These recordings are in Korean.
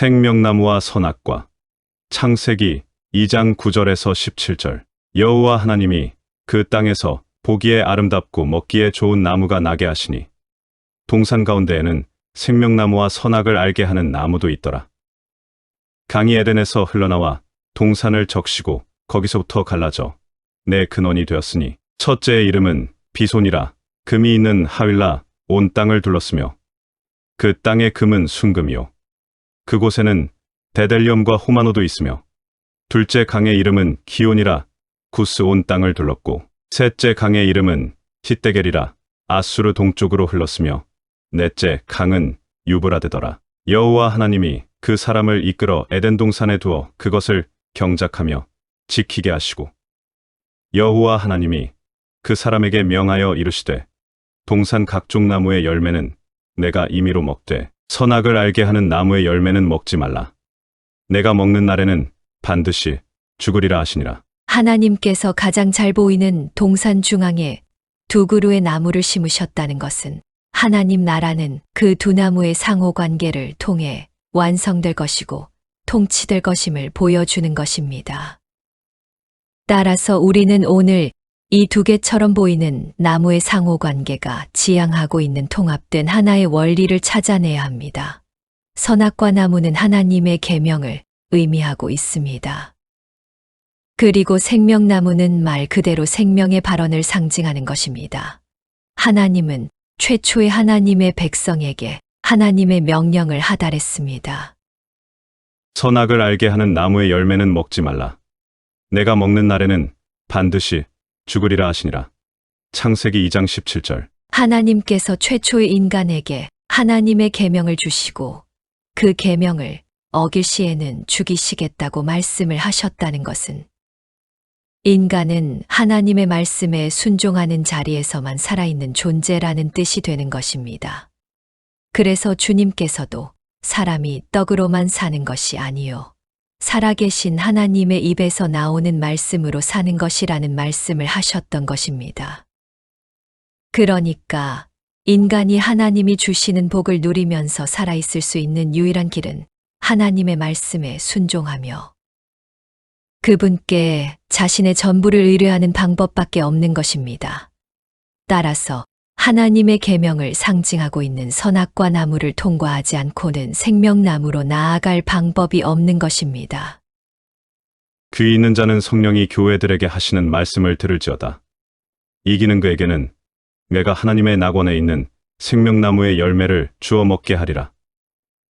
생명나무와 선악과 창세기 2장 9절에서 17절. 여호와 하나님이 그 땅에서 보기에 아름답고 먹기에 좋은 나무가 나게 하시니 동산 가운데에는 생명나무와 선악을 알게 하는 나무도 있더라. 강이 에덴에서 흘러나와 동산을 적시고 거기서부터 갈라져 내 근원이 되었으니 첫째의 이름은 비손이라. 금이 있는 하윌라 온 땅을 둘렀으며 그 땅의 금은 순금이요 그곳에는 데델리엄과 호마노도 있으며 둘째 강의 이름은 기온이라 구스 온 땅을 둘렀고 셋째 강의 이름은 히데겔이라 아수르 동쪽으로 흘렀으며 넷째 강은 유브라데더라. 여호와 하나님이 그 사람을 이끌어 에덴 동산에 두어 그것을 경작하며 지키게 하시고 여호와 하나님이 그 사람에게 명하여 이르시되 동산 각종 나무의 열매는 내가 임의로 먹되 선악을 알게 하는 나무의 열매는 먹지 말라. 내가 먹는 날에는 반드시 죽으리라 하시니라. 하나님께서 가장 잘 보이는 동산 중앙에 두 그루의 나무를 심으셨다는 것은 하나님 나라는 그 두 나무의 상호 관계를 통해 완성될 것이고 통치될 것임을 보여주는 것입니다. 따라서 우리는 오늘 이 두 개처럼 보이는 나무의 상호 관계가 지향하고 있는 통합된 하나의 원리를 찾아내야 합니다. 선악과 나무는 하나님의 계명을 의미하고 있습니다. 그리고 생명나무는 말 그대로 생명의 발언을 상징하는 것입니다. 하나님은 최초의 하나님의 백성에게 하나님의 명령을 하달했습니다. 선악을 알게 하는 나무의 열매는 먹지 말라. 내가 먹는 날에는 반드시 죽으리라 하시니라. 창세기 2장 17절. 하나님께서 최초의 인간에게 하나님의 계명을 주시고 그 계명을 어길 시에는 죽이시겠다고 말씀을 하셨다는 것은 인간은 하나님의 말씀에 순종하는 자리에서만 살아있는 존재라는 뜻이 되는 것입니다. 그래서 주님께서도 사람이 떡으로만 사는 것이 아니요. 살아계신 하나님의 입에서 나오는 말씀으로 사는 것이라는 말씀을 하셨던 것입니다. 그러니까 인간이 하나님이 주시는 복을 누리면서 살아있을 수 있는 유일한 길은 하나님의 말씀에 순종하며 그분께 자신의 전부를 의뢰하는 방법밖에 없는 것입니다. 따라서 하나님의 계명을 상징하고 있는 선악과 나무를 통과하지 않고는 생명나무로 나아갈 방법이 없는 것입니다. 귀 있는 자는 성령이 교회들에게 하시는 말씀을 들을지어다. 이기는 그에게는 내가 하나님의 낙원에 있는 생명나무의 열매를 주어 먹게 하리라.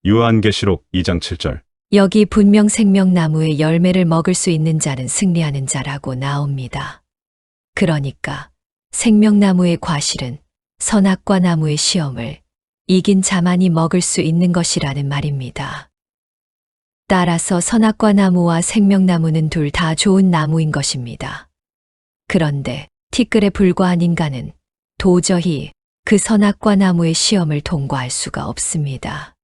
요한계시록 2장 7절. 여기 분명 생명나무의 열매를 먹을 수 있는 자는 승리하는 자라고 나옵니다. 그러니까 생명나무의 과실은 선악과 나무의 시험을 이긴 자만이 먹을 수 있는 것이라는 말입니다. 따라서 선악과 나무와 생명나무는 둘 다 좋은 나무인 것입니다. 그런데 티끌에 불과한 인간은 도저히 그 선악과 나무의 시험을 통과할 수가 없습니다.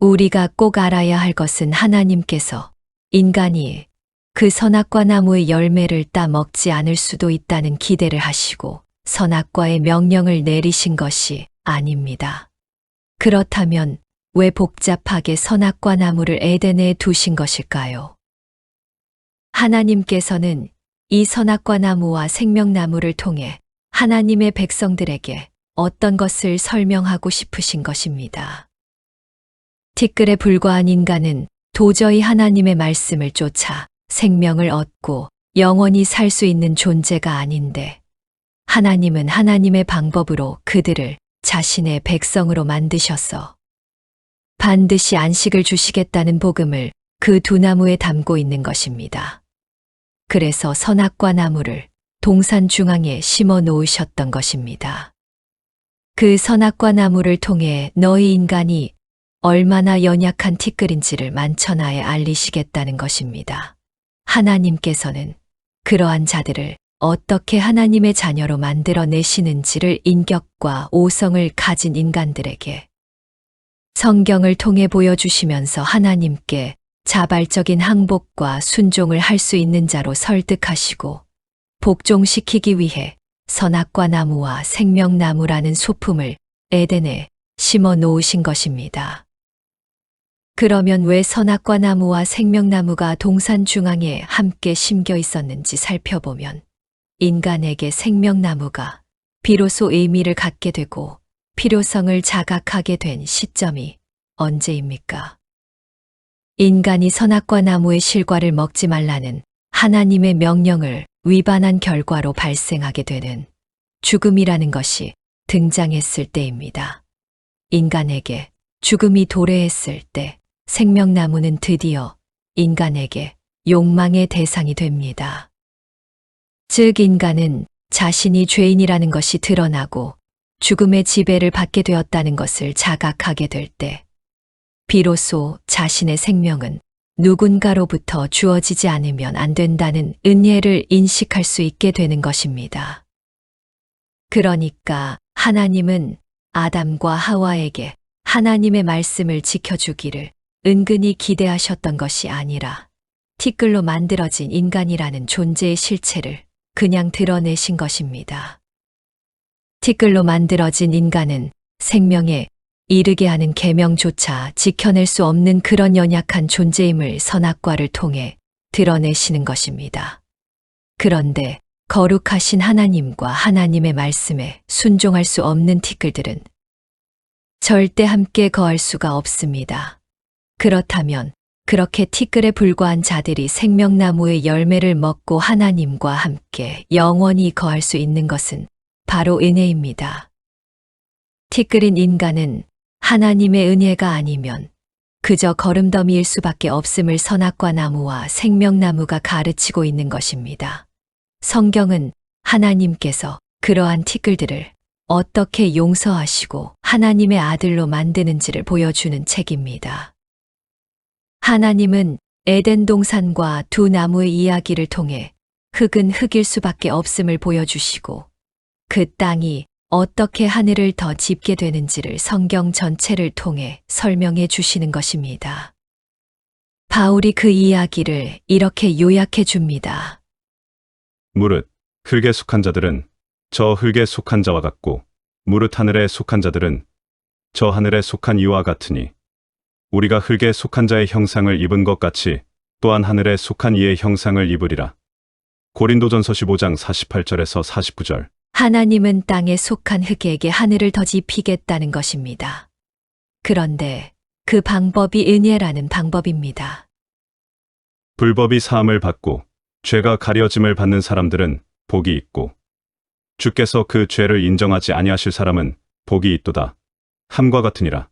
우리가 꼭 알아야 할 것은 하나님께서 인간이 그 선악과 나무의 열매를 따 먹지 않을 수도 있다는 기대를 하시고 선악과의 명령을 내리신 것이 아닙니다. 그렇다면 왜 복잡하게 선악과 나무를 에덴에 두신 것일까요? 하나님께서는 이 선악과 나무와 생명나무를 통해 하나님의 백성들에게 어떤 것을 설명하고 싶으신 것입니다. 티끌에 불과한 인간은 도저히 하나님의 말씀을 쫓아 생명을 얻고 영원히 살 수 있는 존재가 아닌데 하나님은 하나님의 방법으로 그들을 자신의 백성으로 만드셔서 반드시 안식을 주시겠다는 복음을 그 두 나무에 담고 있는 것입니다. 그래서 선악과 나무를 동산 중앙에 심어 놓으셨던 것입니다. 그 선악과 나무를 통해 너희 인간이 얼마나 연약한 티끌인지를 만천하에 알리시겠다는 것입니다. 하나님께서는 그러한 자들을 어떻게 하나님의 자녀로 만들어 내시는지를 인격과 오성을 가진 인간들에게 성경을 통해 보여주시면서 하나님께 자발적인 항복과 순종을 할 수 있는 자로 설득하시고 복종시키기 위해 선악과 나무와 생명나무라는 소품을 에덴에 심어 놓으신 것입니다. 그러면 왜 선악과 나무와 생명나무가 동산 중앙에 함께 심겨 있었는지 살펴보면 인간에게 생명나무가 비로소 의미를 갖게 되고 필요성을 자각하게 된 시점이 언제입니까? 인간이 선악과 나무의 실과를 먹지 말라는 하나님의 명령을 위반한 결과로 발생하게 되는 죽음이라는 것이 등장했을 때입니다. 인간에게 죽음이 도래했을 때 생명나무는 드디어 인간에게 욕망의 대상이 됩니다. 즉, 인간은 자신이 죄인이라는 것이 드러나고 죽음의 지배를 받게 되었다는 것을 자각하게 될 때, 비로소 자신의 생명은 누군가로부터 주어지지 않으면 안 된다는 은혜를 인식할 수 있게 되는 것입니다. 그러니까 하나님은 아담과 하와에게 하나님의 말씀을 지켜주기를 은근히 기대하셨던 것이 아니라 티끌로 만들어진 인간이라는 존재의 실체를 그냥 드러내신 것입니다. 티끌로 만들어진 인간은 생명에 이르게 하는 계명조차 지켜낼 수 없는 그런 연약한 존재임을 선악과를 통해 드러내시는 것입니다. 그런데 거룩하신 하나님과 하나님의 말씀에 순종할 수 없는 티끌들은 절대 함께 거할 수가 없습니다. 그렇다면 그렇게 티끌에 불과한 자들이 생명나무의 열매를 먹고 하나님과 함께 영원히 거할 수 있는 것은 바로 은혜입니다. 티끌인 인간은 하나님의 은혜가 아니면 그저 거름더미일 수밖에 없음을 선악과 나무와 생명나무가 가르치고 있는 것입니다. 성경은 하나님께서 그러한 티끌들을 어떻게 용서하시고 하나님의 아들로 만드는지를 보여주는 책입니다. 하나님은 에덴 동산과 두 나무의 이야기를 통해 흙은 흙일 수밖에 없음을 보여주시고 그 땅이 어떻게 하늘을 더 짚게 되는지를 성경 전체를 통해 설명해 주시는 것입니다. 바울이 그 이야기를 이렇게 요약해 줍니다. 무릇 흙에 속한 자들은 저 흙에 속한 자와 같고 무릇 하늘에 속한 자들은 저 하늘에 속한 이와 같으니 우리가 흙에 속한 자의 형상을 입은 것 같이 또한 하늘에 속한 이의 형상을 입으리라. 고린도전서 15장 48절에서 49절. 하나님은 땅에 속한 흙에게 하늘을 더 짚히겠다는 것입니다. 그런데 그 방법이 은혜라는 방법입니다. 불법이 사함을 받고 죄가 가려짐을 받는 사람들은 복이 있고 주께서 그 죄를 인정하지 아니하실 사람은 복이 있도다. 함과 같으니라.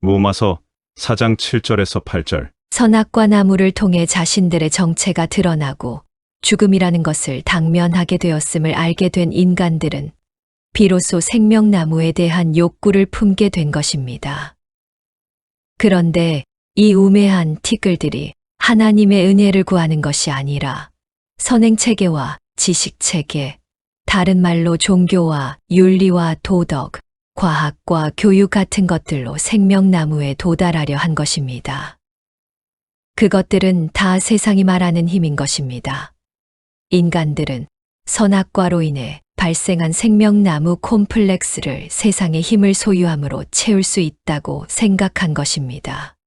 무마서 4장 7절에서 8절. 선악과 나무를 통해 자신들의 정체가 드러나고 죽음이라는 것을 당면하게 되었음을 알게 된 인간들은 비로소 생명나무에 대한 욕구를 품게 된 것입니다. 그런데 이 우매한 티끌들이 하나님의 은혜를 구하는 것이 아니라 선행체계와 지식체계, 다른 말로 종교와 윤리와 도덕, 과학과 교육 같은 것들로 생명나무에 도달하려 한 것입니다. 그것들은 다 세상이 말하는 힘인 것입니다. 인간들은 선악과로 인해 발생한 생명나무 콤플렉스를 세상의 힘을 소유함으로 채울 수 있다고 생각한 것입니다.